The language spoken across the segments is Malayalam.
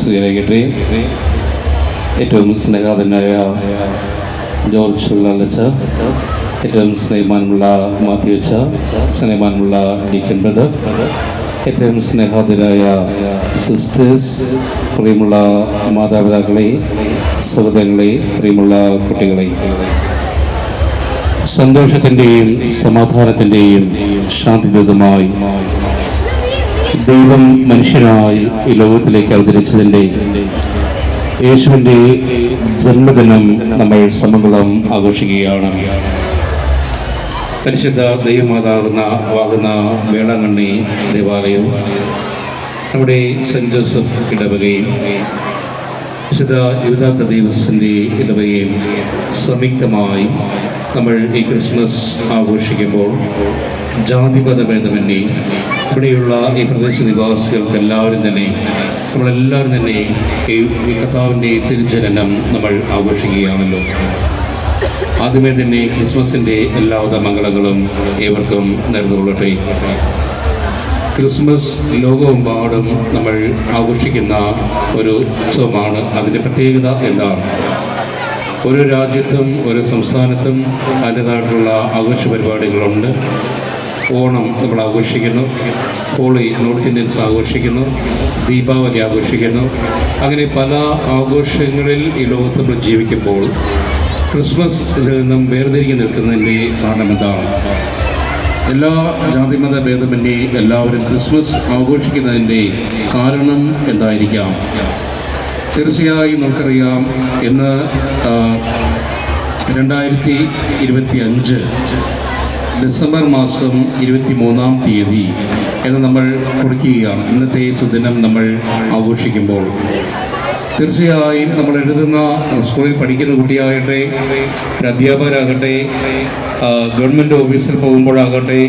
സ്വീകരിക്കട്ടെ ഏറ്റവും സ്നേഹാതനായ ജോർജ് ലളിച്ച ഏറ്റവും സ്നേഹമാനുള്ള മാത്യു അച്ഛ സ്നേഹമാനുള്ള ഡിക്കൻ ബ്രദർ ഏറ്റവും സ്നേഹാതരായ സിസ്റ്റേഴ്സ് പ്രിയമുള്ള മാതാപിതാക്കളെ സഹോദരങ്ങളെ പ്രിയമുള്ള കുട്ടികളെ. സന്തോഷത്തിന്റെയും സമാധാനത്തിന്റെയും ശാന്തിദൂതമായി ദൈവം മനുഷ്യനായി ഈ ലോകത്തിലേക്ക് അവതരിച്ചതിന്റെ യേശുവിന്റെ ജന്മദിനം നമ്മൾ സമകുളം ആഘോഷിക്കുകയാണ്. പരിശുദ്ധ ദൈവമാതാകുന്ന വാകുന്ന വേളാങ്കണ്ണി ദേവാലയം നമ്മുടെ സെന്റ് ജോസഫ് ഇടവകയും വിശുദ്ധ യുവതാത്ത ദൈവത്തിന്റെ ഇടവകയും സംയുക്തമായി നമ്മൾ ഈ ക്രിസ്മസ് ആഘോഷിക്കുമ്പോൾ ജാതിപതഭേദമന്യേ ഇവിടെയുള്ള ഈ പ്രദേശ നിവാസികൾക്ക് എല്ലാവരും തന്നെ നമ്മളെല്ലാവരും തന്നെ ഈ ഈ കർത്താവിന്റെ തിരുജനനം നമ്മൾ ആഘോഷിക്കുകയാണല്ലോ. ആദ്യമേ തന്നെ ക്രിസ്മസിന്റെ എല്ലാവിധ മംഗളങ്ങളും ഏവർക്കും നേർന്നുകൊള്ളട്ടെ. ക്രിസ്മസ് ലോകമെമ്പാടും നമ്മൾ ആഘോഷിക്കുന്ന ഒരു ഉത്സവമാണ് അതിന്റെ പ്രത്യേകത എന്താണ്? ഓരോ രാജ്യത്തും ഓരോ സംസ്ഥാനത്തും അതിന്റേതായിട്ടുള്ള ആഘോഷ പരിപാടികളുണ്ട്. ഓണം നമ്മൾ ആഘോഷിക്കുന്നു ഹോളി നോർത്ത് ഇന്ത്യൻസ് ആഘോഷിക്കുന്നു. ദീപാവലി ആഘോഷിക്കുന്നു. അങ്ങനെ പല ആഘോഷങ്ങളിൽ ഈ ലോകത്ത് നമ്മൾ ജീവിക്കുമ്പോൾ ക്രിസ്മസ് നിന്നും വേർതിരിഞ്ഞ് നിൽക്കുന്നതിന്റെ കാരണം എന്താണ് എല്ലാ ജാതിമത ഭേദമന്യേ എല്ലാവരും ക്രിസ്മസ് ആഘോഷിക്കുന്നതിന്റെ കാരണം എന്തായിരിക്കാം? തീർച്ചയായും നമുക്കറിയാം ഇന്ന് രണ്ടായിരത്തി ഇരുപത്തി അഞ്ച് ഡിസംബർ മാസം ഇരുപത്തി മൂന്നാം തീയതി എന്ന് നമ്മൾ കുറിക്കുകയാണ്. ഇന്നത്തെ സുദിനം നമ്മൾ ആഘോഷിക്കുമ്പോൾ. തീർച്ചയായും നമ്മൾ എഴുതുന്ന സ്കൂളിൽ പഠിക്കുന്ന കുട്ടിയാകട്ടെ ഒരു അധ്യാപകരാകട്ടെ ഗവൺമെന്റ് ഓഫീസിൽ പോകുമ്പോഴാകട്ടെ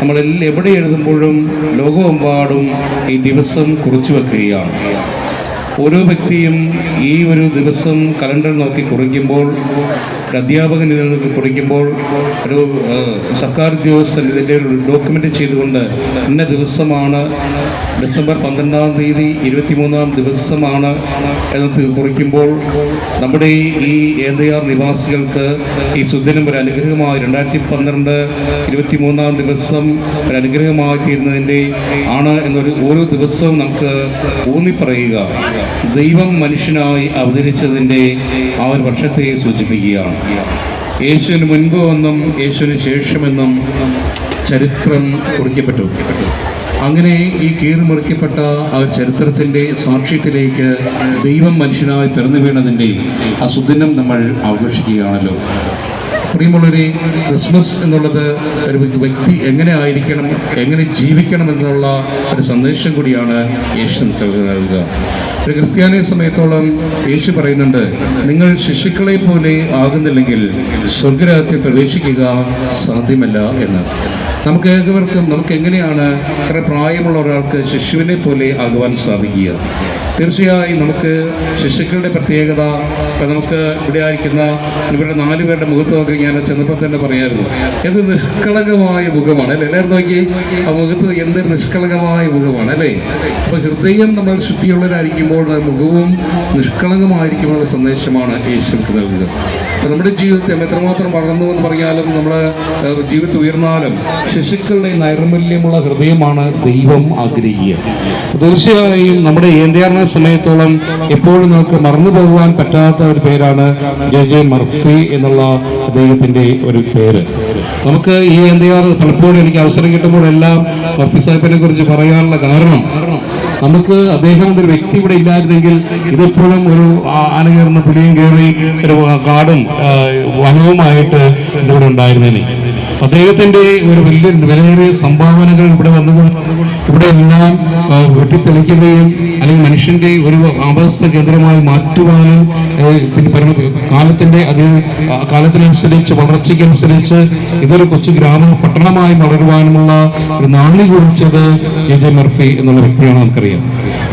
നമ്മൾ എവിടെ എഴുതുമ്പോഴും ലോകമെമ്പാടും ഈ ദിവസം കുറിച്ചു വെക്കുകയാണ്. ഓരോ വ്യക്തിയും ഈ ഒരു ദിവസം കലണ്ടർ നോക്കി കുറിക്കുമ്പോൾ ഒരു നോക്കി കുറിക്കുമ്പോൾ ഒരു സർക്കാർ ഉദ്യോഗസ്ഥൻ ഇതിന്റെ ഒരു ഡോക്യുമെന്റ് ചെയ്തുകൊണ്ട് ഇന്ന ദിവസമാണ് ഡിസംബർ പന്ത്രണ്ടാം തീയതി ഇരുപത്തിമൂന്നാം ദിവസമാണ് എന്ന് കുറിക്കുമ്പോൾ നമ്മുടെ ഈ ഏന്തയാർ നിവാസികൾക്ക് ഈ സുദിനം ഒരു അനുഗ്രഹമായി രണ്ടായിരത്തി പന്ത്രണ്ട് ഇരുപത്തിമൂന്നാം ദിവസം ഒരു അനുഗ്രഹമായി തീരുന്നതിന്റെ ആണ് എന്നൊരു ഓരോ ദിവസവും നമുക്ക് ഊന്നിപ്പറയുക. ദൈവം മനുഷ്യനായി അവതരിച്ചതിന്റെ ആ ഒരു വർഷത്തെ സൂചിപ്പിക്കുകയാണ്. യേശുവിന് മുൻപ് എന്നും യേശുവിന് ശേഷമെന്നും ചരിത്രം കുറിക്കപ്പെട്ടു അങ്ങനെ ഈ കീറിമുറിക്കപ്പെട്ട ആ ചരിത്രത്തിന്റെ സാക്ഷ്യത്തിലേക്ക് ദൈവം മനുഷ്യനായി പിറന്നു വീണതിന്റെ ആ സുദിനം നമ്മൾ ആഘോഷിക്കുകയാണല്ലോ പ്രിയമുള്ളവരെ ക്രിസ്മസ് എന്നുള്ളത് ഒരു വ്യക്തി എങ്ങനെ ആയിരിക്കണം എങ്ങനെ ജീവിക്കണം എന്നുള്ള ഒരു സന്ദേശം കൂടിയാണ് യേശു നൽകുക. ഒരു ക്രിസ്ത്യാനിയെ സമയത്തോളം യേശു പറയുന്നുണ്ട് നിങ്ങൾ ശിശുക്കളെ പോലെ ആകുന്നില്ലെങ്കിൽ സ്വർഗരാജ്യത്തിൽ പ്രവേശിക്കുക സാധ്യമല്ല എന്ന്. നമുക്ക് ഏവർക്കും നമുക്ക് എങ്ങനെയാണ് ഇത്ര പ്രായമുള്ള ഒരാൾക്ക് ശിശുവിനെ പോലെ ആകുവാൻ സാധിക്കുക? തീർച്ചയായും നമുക്ക് ശിശുക്കളുടെ പ്രത്യേകത ഇപ്പം നമുക്ക് ഇവിടെ ആയിരിക്കുന്ന ഇവരുടെ നാല് പേരുടെ മുഖത്തൊക്കെ ഞാൻ ചെന്നപ്പോൾ തന്നെ പറയായിരുന്നു. എന്ത് നിഷ്കളങ്കമായ മുഖമാണ് അല്ലേ? എല്ലാവരും നോക്കി. ആ മുഖത്ത് എന്ത് നിഷ്കളങ്കമായ മുഖമാണ് അല്ലേ? അപ്പോൾ ഹൃദയം നമ്മൾ ശുദ്ധിയുള്ളവരായിരിക്കുമ്പോൾ മുഖവും നിഷ്കളങ്കമായിരിക്കുമെന്നുള്ള സന്ദേശമാണ് യേശുക്ക് നൽകുക നമ്മുടെ ജീവിതത്തെ എത്രമാത്രം വളർന്നു എന്ന് പറഞ്ഞാലും നമ്മൾ ജീവിതത്തിൽ ഉയർന്നാലും ശിശുക്കളുടെ നൈർമല്യമുള്ള ഹൃദയമാണ് ദൈവം ആഗ്രഹിക്കുക. തീർച്ചയായും നമ്മുടെ ഏന്ത്യാറിന സമയത്തോളം എപ്പോഴും നമുക്ക് മറന്നു പോകുവാൻ പറ്റാത്ത ഒരു പേരാണ് ജെ ജെ മർഫി എന്നുള്ള അദ്ദേഹത്തിന്റെ ഒരു പേര്. നമുക്ക് ഈ എന്തിയാർ പലപ്പോഴും എനിക്ക് അവസരം കിട്ടുമ്പോഴെല്ലാം മർഫി സാഹിബിനെ കുറിച്ച് പറയാനുള്ള കാരണം നമുക്ക് അദ്ദേഹം ഒരു വ്യക്തി ഇവിടെ ഇല്ലായിരുന്നെങ്കിൽ ഇതെപ്പോഴും ഒരു ആന പുലിയും കയറി ഒരു കാടും വനവുമായിട്ട് ഇവിടെ ഉണ്ടായിരുന്നേനെ. അദ്ദേഹത്തിന്റെ ഒരു വലിയ വിലയേറിയ സംഭാവനകൾ ഇവിടെ വന്നുകൊണ്ട് ഇവിടെ എല്ലാം വെട്ടിത്തെളിക്കുകയും അല്ലെങ്കിൽ മനുഷ്യന്റെ ഒരു ആവാസ കേന്ദ്രമായി മാറ്റുവാനും പിന്നെ പറഞ്ഞ കാലത്തിന്റെ അത് കാലത്തിനനുസരിച്ച് വളർച്ചയ്ക്കനുസരിച്ച് ഇതൊരു കൊച്ചു ഗ്രാമ പട്ടണമായി വളരുവാനുമുള്ള ഒരു നാളി കുറിച്ചത് എ ജെ മർഫി എന്നുള്ള വ്യക്തിയാണ് നമുക്കറിയാം.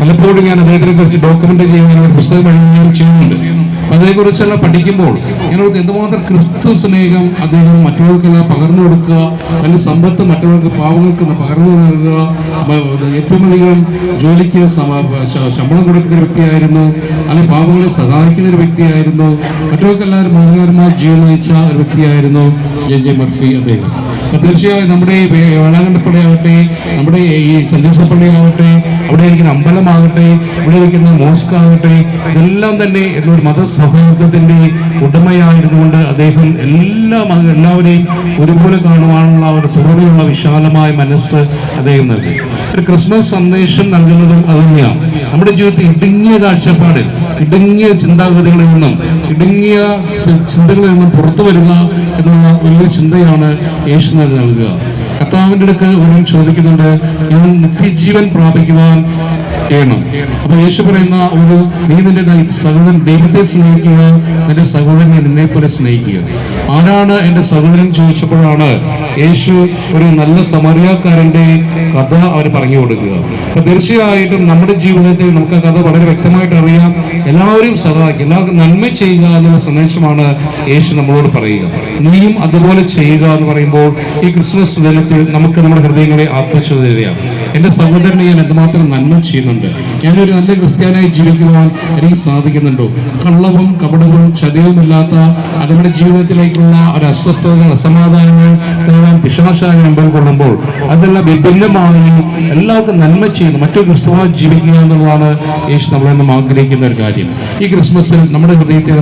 പലപ്പോഴും ഞാൻ അദ്ദേഹത്തിനെ കുറിച്ച് ഡോക്യുമെന്റ് ചെയ്യുവാൻ പുസ്തകം എഴുതുകയും ചെയ്യുന്നുണ്ട്. അതേക്കുറിച്ചെല്ലാം പഠിക്കുമ്പോൾ. ഇങ്ങനെ എന്തുമാത്രം ക്രിസ്തു സ്നേഹം അദ്ദേഹം മറ്റുള്ളവർക്കെല്ലാം പകർന്നു കൊടുക്കുക അല്ലെങ്കിൽ സമ്പത്ത് മറ്റുള്ളവർക്ക് പാവങ്ങൾക്ക് പകർന്നു നൽകുക. ഏറ്റവും അധികം ജോലിക്ക് ശമ്പളം കൊടുക്കുന്ന വ്യക്തിയായിരുന്നു. അല്ലെങ്കിൽ പാവങ്ങളെ സഹായിക്കുന്ന ഒരു വ്യക്തിയായിരുന്നു. മറ്റുള്ളവർക്കെല്ലാവരും മാതൃകാരമായ ജീവൻ നയിച്ച ഒരു വ്യക്തിയായിരുന്നു ജെ ജെ മർഫി അദ്ദേഹം. തീർച്ചയായും നമ്മുടെ ഈ വേ- വേളാങ്കണ്ണപ്പള്ളി നമ്മുടെ ഈ സെന്റ് ജോസഫ് അവിടെ ഇരിക്കുന്ന അമ്പലമാകട്ടെ ഇവിടെ ഇരിക്കുന്ന മോസ്ക് ആകട്ടെ ഇതെല്ലാം തന്നെ ഒരു മതസൗഹാർദ്ദത്തിന്റെ ഉടമയായിരുന്നുകൊണ്ട് അദ്ദേഹം എല്ലാ എല്ലാവരെയും ഒരുപോലെ കാണുവാനുള്ള ഒരു തുറവിയുള്ള വിശാലമായ മനസ്സ് അദ്ദേഹം നൽകി. ഒരു ക്രിസ്മസ് സന്ദേശം നൽകുന്നതും അത് തന്നെയാണ്. നമ്മുടെ ജീവിതത്തിൽ ഇടുങ്ങിയ കാഴ്ചപ്പാടിൽ ഇടുങ്ങിയ ചിന്താഗതികളിൽ നിന്നും ഇടുങ്ങിയ ചിന്തകളിൽ നിന്നും പുറത്തു വരിക എന്നുള്ള വലിയൊരു ചിന്തയാണ് യേശു നൽകുക. കർത്താവിന്റെ അടുക്ക് ഒരു ചോദിക്കുന്നുണ്ട് ഞാൻ നിത്യജീവൻ പ്രാപിക്കുവാൻ ചെയ്യണം അപ്പൊ യേശു പറയുന്ന ഒരു നീ നിന്റെ സഹോദരൻ ദൈവത്തെ സ്നേഹിക്കുക നിന്റെ സഹോദരനെ നിന്നെ പോലെ സ്നേഹിക്കുക. ആരാണ് എന്റെ സഹോദരൻ ചോദിച്ചപ്പോഴാണ് യേശു ഒരു നല്ല സമറിയാക്കാരന്റെ കഥ അവർ പറഞ്ഞു കൊടുക്കുക. അപ്പൊ തീർച്ചയായിട്ടും നമ്മുടെ ജീവിതത്തിൽ നമുക്ക് ആ കഥ വളരെ വ്യക്തമായിട്ട് അറിയാം. എല്ലാവരും സഹായിക്കുക എല്ലാവർക്കും നന്മ ചെയ്യുക എന്നുള്ള സന്ദേശമാണ് യേശു നമ്മളോട് പറയുക. നീയും അതുപോലെ ചെയ്യുക എന്ന് പറയുമ്പോൾ ഈ ക്രിസ്മസ് ദിനത്തിൽ നമുക്ക് നമ്മുടെ ഹൃദയങ്ങളെ ആത്മശോധനയാണ് എന്റെ സഹോദരനെ ഞാൻ എന്തുമാത്രം നന്മ ചെയ്യുന്നുണ്ട് ഞാനൊരു നല്ല ക്രിസ്ത്യാനായി ജീവിക്കുവാൻ എനിക്ക് സാധിക്കുന്നുണ്ടോ. കള്ളവും കപടവും ചതിവുമില്ലാത്ത അത് നമ്മുടെ ജീവിതത്തിലേക്കുള്ള ഒരു അസ്വസ്ഥതകൾ അസമാധാനങ്ങൾ തേടാൻ പിശാശായ കൊള്ളുമ്പോൾ അതെല്ലാം വിഭിന്നമായി എല്ലാവർക്കും നന്മ ചെയ്യുന്നു മറ്റൊരു ക്രിസ്തുവായി ജീവിക്കുക എന്നുള്ളതാണ് യേശു നമ്മളെന്നും ആഗ്രഹിക്കുന്ന ഒരു കാര്യം. ഈ ക്രിസ്മസിൽ നമ്മുടെ ഹൃദയത്തെ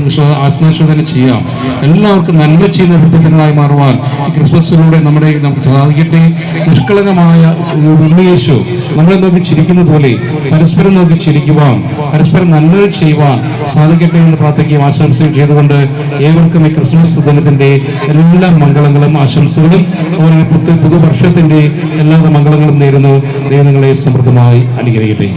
ആത്മാശോധന ചെയ്യാം. എല്ലാവർക്കും നന്മ ചെയ്യുന്ന വിധത്തിനായി മാറുവാൻ ഈ ക്രിസ്മസിലൂടെ നമ്മുടെ നമുക്ക് സാധിക്കട്ടെ. നിഷ്കളങ്കമായ ഉണ്ണിയേശു നമ്മളെ നോക്കി ചിരിക്കുന്ന പോലെ പരസ്പരം നോക്കി ചിരിക്കുവാൻ പരസ്പരം നന്മകൾ ചെയ്യുവാൻ സാധിക്കട്ടെ എന്ന് പ്രാർത്ഥിക്കുകയും ആശംസയും ചെയ്തുകൊണ്ട് ഏവർക്കും ഈ ക്രിസ്മസ് ദിനത്തിന്റെ എല്ലാ മംഗളങ്ങളും ആശംസകളും അവരുടെ പുതു പുതുവർഷത്തിന്റെ എല്ലാ മംഗളങ്ങളും നേരുന്നു. ദൈവങ്ങളെ സമൃദ്ധമായി അനുഗ്രഹിക്കട്ടെ.